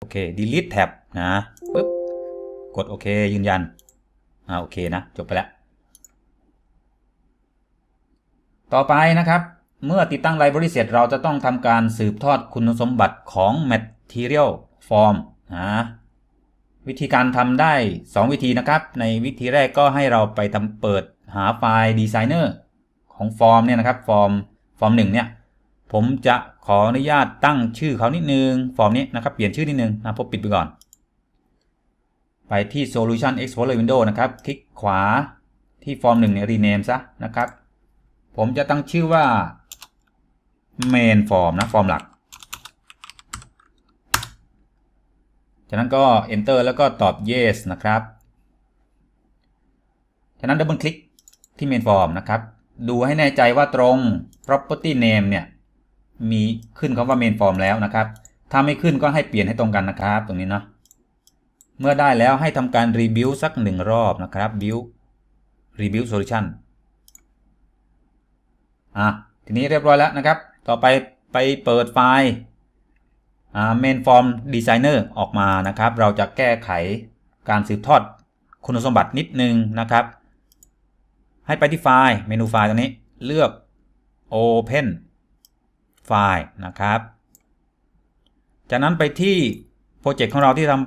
โอเค delete tab นะปึ๊บกดโอเคยืนยันอ่าโอเคนะ จบไปแล้ว ต่อไปนะครับ เมื่อติดตั้ง library เสร็จเราจะต้องทำการสืบทอดคุณสมบัติของ material form นะวิธีการทำได้ 2 วิธีนะครับ ในวิธีแรกก็ให้เราไปทำเปิดหาไฟล์ designer ของฟอร์มเนี่ยนะครับฟอร์มฟอร์มหนึ่งเนี่ย ผมจะขออนุญาตตั้งชื่อเขานิดนึง ฟอร์มนี้นะครับ เปลี่ยนชื่อนิดนึงนะผมปิดไปก่อน ไปที่ Solution Explorer Window นะครับ คลิกขวาที่ฟอร์มหนึ่งเนี่ย rename ซะนะครับ ผมจะตั้งชื่อว่า main form นะ ฟอร์มหลัก จากนั้นก็ enter แล้วก็ตอบ yes นะครับ จากนั้นดับเบิลคลิกที่ main form นะครับ ดูให้แน่ใจว่าตรง property name เนี่ย มีขึ้นคำว่า main form แล้วนะครับ ถ้าไม่ขึ้นก็ให้เปลี่ยนให้ตรงกันนะครับ ตรงนี้เนาะเมื่อได้แล้วให้ทำการ rebuild สักหนึ่งรอบนะครับ build rebuild solution อะทีนี้เรียบร้อยแล้วนะครับ ต่อไปไปเปิดไฟล์ main form designer ออกมานะครับ เราจะแก้ไขการสืบทอดคุณสมบัตินิดนึงนะครับ ให้ไปที่ไฟล์เมนูไฟล์ตรงนี้เลือก open ไฟล์นะครับ จากนั้นไปที่โปรเจกต์ของเราที่ทำ